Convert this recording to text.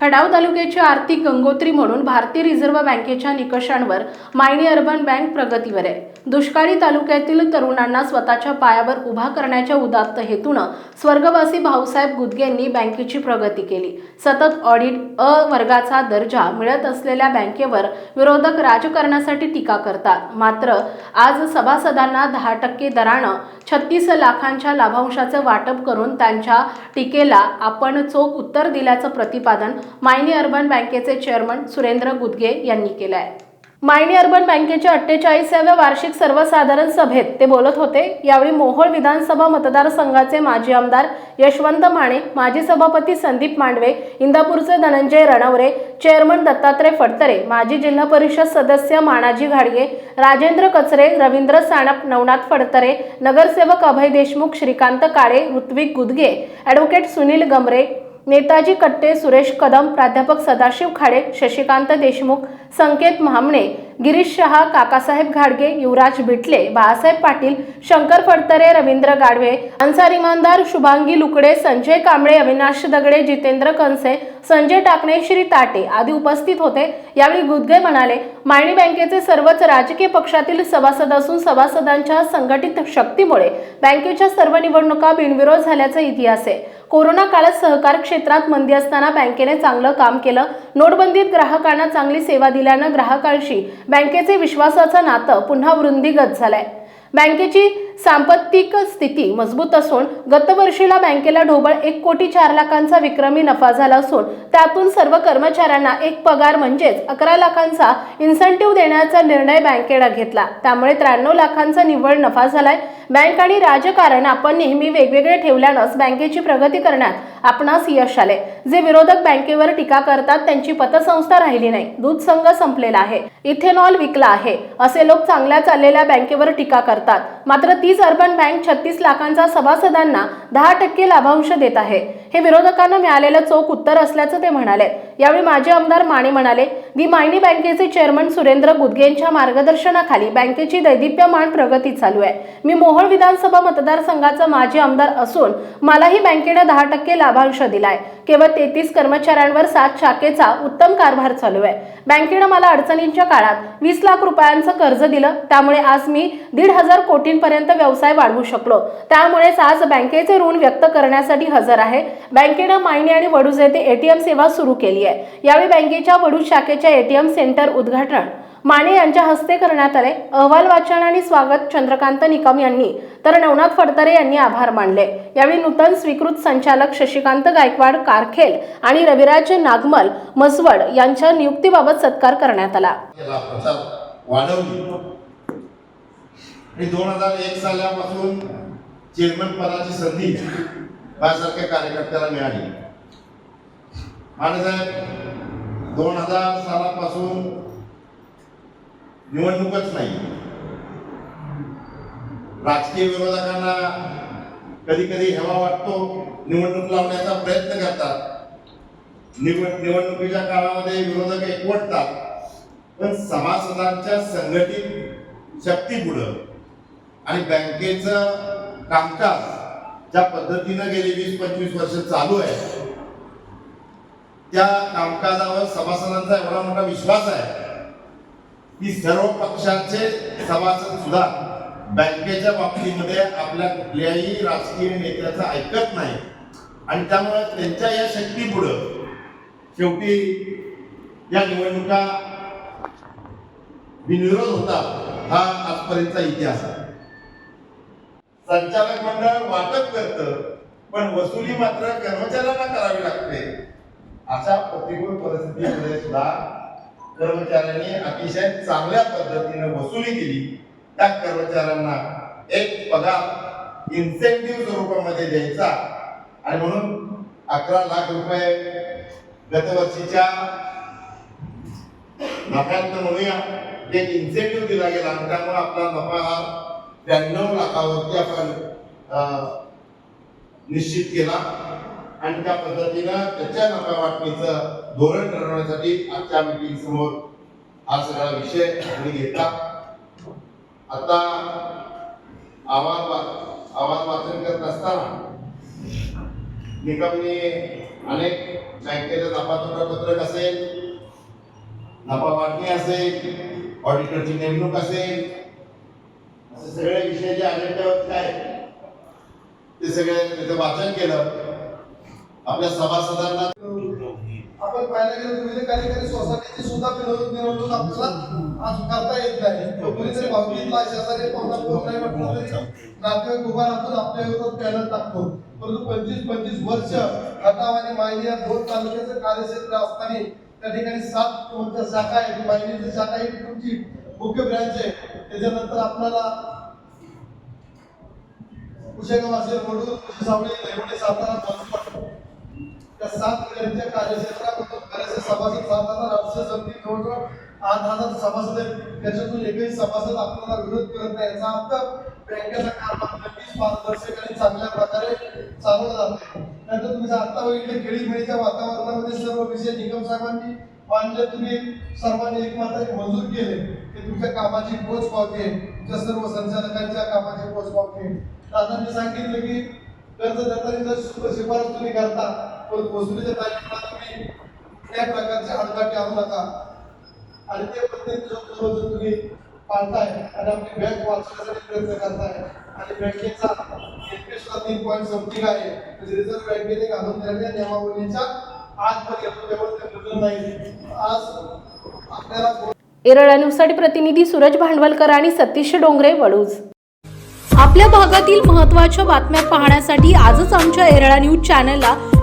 खडाव तालुक्याची आर्थिक गंगोत्री म्हणून भारतीय रिझर्व्ह बँकेच्या निकषांवर मायणी अर्बन बँक प्रगतीवर आहे. दुष्काळी तालुक्यातील तरुणांना स्वतःच्या पायावर उभा करण्याच्या उदात्त हेतूनं स्वर्गवासी भाऊसाहेब गुदगे यांनी बँकेची प्रगती केली. सतत ऑडिट अ वर्गाचा दर्जा मिळत असलेल्या बँकेवर विरोधक राजकारणासाठी टीका करतात. मात्र आज सभासदांना दहा टक्के दरानं छत्तीस लाखांच्या लाभांशाचं वाटप करून त्यांच्या टीकेला आपण चोख उत्तर दिल्याचं प्रतिपादन मायनी अर्बन बँकेचे चेअरमन सुरेंद्र गुदगे यांनी केलं आहे मायनी अर्बन बँकेच्या अठ्ठेचाळीसाव्या वार्षिक सर्वसाधारण सभेत ते बोलत होते यावेळी मोहोळ विधानसभा मतदारसंघाचे माजी आमदार यशवंत माने माजी सभापती संदीप मांडवे इंदापूरचे धनंजय रणवरे चेअरमन दत्तात्रय फडतरे माजी जिल्हा परिषद सदस्य मानाजी घाडगे राजेंद्र कचरे रवींद्र साणप नवनाथ फडतरे नगरसेवक अभय देशमुख श्रीकांत काळे ऋत्विक गुदगे ॲडव्होकेट सुनील गमरे नेताजी कट्टे सुरेश कदम प्राध्यापक सदाशिव खाडे शशिकांत देशमुख संकेत महामणे गिरीश शहा काकासाहेब घाडगे युवराज बिटले बाळासाहेब पाटील शंकर फडतरे रवींद्र गाडवे अन्सार इमानदार शुभांगी लुकडे संजय कांबळे अविनाश दगडे जितेंद्र कंसे संजय टाकणे श्री ताटे आदी उपस्थित होते. यावेळी गुदगे म्हणाले मायणी बँकेचे सर्वच राजकीय पक्षातील सभासद असून सभासदांच्या संघटित शक्तीमुळे बँकेच्या सर्व निवडणुका बिनविरोध झाल्याचा इतिहास आहे. कोरोना काळात सहकार क्षेत्रात मंदी असताना बँकेने चांगलं काम केलं. नोटबंदीत ग्राहकांना चांगली सेवा दिल्यानं ग्राहकांशी बँकेचे विश्वासाचं नातं पुन्हा वृंदीगत झालंय. बँकेची सांपत्तिक स्थिती मजबूत असून गतवर्षीला बँकेला ढोबळ एक कोटी चार लाखांचा विक्रमी नफा झाला असून त्यातून सर्व कर्मचाऱ्यांना एक पगार म्हणजेच अकरा लाखांचा इन्सेंटिव्ह देण्याचा निर्णय बँकेनं घेतला. त्यामुळे त्र्याण्णव लाखांचा निव्वळ नफा झालाय. बँक आणि राजकारण आपण नेहमी वेगवेगळे ठेवल्यानंच बँकेची प्रगती करण्यात आपणास यश आले जे विरोधक बँकेवर टीका करतात त्यांची पतसंस्था राहिली नाही. दूध संघ संपलेला आहे. इथेनॉल विकला आहे. असे लोक चांगल्या चाललेल्या बँकेवर टीका करतात. मात्र तीच अर्बन बँक छत्तीस लाखांचा सभासदांना दहा टक्के लाभांश देत आहे. हे विरोधकांना मिळालेलं चोख उत्तर असल्याचं ते म्हणाले. यावेळी माजी आमदार माने म्हणाले दि मायनी बँकेचे चेअरमन सुरेंद्र गुदगे यांच्या मार्गदर्शनाखाली बँकेची दैदिप्यमान प्रगती चालू आहे. मी मोहोळ विधानसभा मतदारसंघाचा माजी आमदार असून मलाही बँकेनं दहा टक्के लाभांश दिलाय. केवळ तेहतीस कर्मचाऱ्यांवर सात शाखेचा उत्तम कारभार चालू आहे. बँकेनं मला अडचणींच्या काळात वीस लाख रुपयांचं कर्ज दिलं. त्यामुळे आज मी दीड हजार कोटींपर्यंत व्यवसाय वाढवू शकलो. त्यामुळेच आज बँकेचे ऋण व्यक्त करण्यासाठी हजर आहे. बँकेनं मायनी आणि वडूज येथे एटीएम सेवा सुरू केली आहे. यावेळी बँकेच्या वडूज शाखेच्या एटीएम सेंटर उद्घाटन. माने यांच्या हस्ते करण्यात आले. अहवाल वाचन आणि स्वागत चंद्रकांत निकम यांनी. तर नवनाथ फडतरे यांनी आभार मानले. यावेळी नूतन स्वीकृत संचालक शशिकांत गायकवाड कारखेल आणि रविराज नागमल मसवड यांच्या नियुक्तीबाबत सत्कार करण्यात आला. दोन हजार एक सालापासून चेअरमन पदाची संधी माझ्यासारख्या कार्यकर्त्याला मिळाली. साहेब दोन हजार सालापासून निवडणूकच नाही. राजकीय विरोधकांना कधी कधी हेवा वाटतो निवडणूक लावण्याचा प्रयत्न करतात. निवड निवडणुकीच्या काळामध्ये विरोधक एकवटतात. पण सभासदांच्या संघटित शक्ती पुढं आणि बँकेचं कामकाज ज्या पद्धतीनं गेली वीस पंचवीस वर्ष चालू आहे त्या कामकाजावर सभासदांचा एवढा मोठा विश्वास आहे की सर्व पक्षांचे सभासद सुद्धा बँकेच्या बाबतीमध्ये आपल्या कुठल्याही राजकीय नेत्याचं ऐकत नाही. आणि त्यामुळे त्यांच्या या शक्तीपुढं शेवटी या निवडणुका बिनविरोध होता हा आजपर्यंतचा इतिहास आहे. संचालक मंडळ वाटप करतं पण वसुली मात्र कर्मचाऱ्यांना करावी लागते. अशा प्रतिकूल परिस्थितीमध्ये सुद्धा कर्मचाऱ्यांनी अतिशय चांगल्या पद्धतीने वसुली केली. त्या कर्मचाऱ्यांना एक पगार इन्सेंटिव्ह स्वरूपामध्ये द्यायचा. आणि म्हणून अकरा लाख रुपये गतवर्षीच्या नफ्यात म्हणूया एक इन्सेंटिव्ह दिला गेला. आणि त्यामुळे आपला नफा हा त्र्याण्णव लाखावरती आपण निश्चित केला. आणि त्या पद्धतीनं त्याच्या नफा वाटणीचं धोरण ठरवण्यासाठी आजच्या मीटिंग समोर हा सगळा विषय आम्ही घेतला. आता आवाज आवाज वाचन करत असताना निकमने अनेक बँकेचं नफा पत्रक असेल नफा वाटणी असेल ऑडिटरची नेमणूक असेल असे सगळे विषय जे आहेत ते सगळे त्याचं वाचन केलं. आपल्या सभासदांना आपण पाहायला गेलो विविध कार्यकारी सोसायटीची सुद्धा निवडणूक निवडणूक आपल्याला आज करता येत नाही. कोणीतरी भावकीतला शेजारी कोणता कोण नाही म्हटलं तरी नातेवाईक उभा राहून आपल्या विरोधात पॅनल टाकतो. परंतु पंचवीस पंचवीस वर्ष खटाव आणि मायनी या दोन तालुक्याचं कार्यक्षेत्र असताना त्या ठिकाणी सात तुमच्या शाखा आहेत? मायनीची शाखा ही तुमची मुख्य ब्रँच आहे. त्याच्यानंतर आपल्याला कुशेगाव असेल वडूर सावळी सातारा त्या सात त्यांच्या कार्यक्षेत्रामधून बरेचसे सभासद सात हजार आठशे जमती जवळजवळ आठ हजार सभासद आहेत. त्याच्यातून एकही सभासद आपल्याला विरोध करत नाही. याचा अर्थ बँकेचा कारभार नक्कीच पारदर्शक आणि चांगल्या प्रकारे चालवला जातो नंतर तुम्ही आता बघितलं खेळीमेळीच्या वातावरणामध्ये सर्व विषय निगम साहेबांनी मानले तुम्ही सर्वांनी एकमात्र मंजूर केले की तुमच्या कामाची पोच पावते तुमच्या सर्व संचालकांच्या कामाची पोच पावते दादांनी सांगितलं की कर्ज देताना जर शिफारस तुम्ही करता पण वसुलीच्या तारखेला तुम्ही कुठल्याही प्रकारचे अडकाटी आणू नका आणि ते प्रत्येक जो जर तुम्ही पाळताय आणि आपली बँक वाचवण्यासाठी प्रयत्न करताय आणि बँकेचा एनपीएसला तीन पॉईंट समथिंग आहे म्हणजे रिझर्व्ह बँकेने घालून दिलेल्या नियमावलीच्या आतमध्ये त्यामुळे ते बदल नाही आज आपल्याला एरळा न्यूजसाठी प्रतिनिधी सूरज भांडवलकर आणि सतीश डोंगरे वडूज. आपल्या भागातील महत्त्वाच्या बातम्या पाहण्यासाठी आजच आमच्या एरळा न्यूज चॅनलला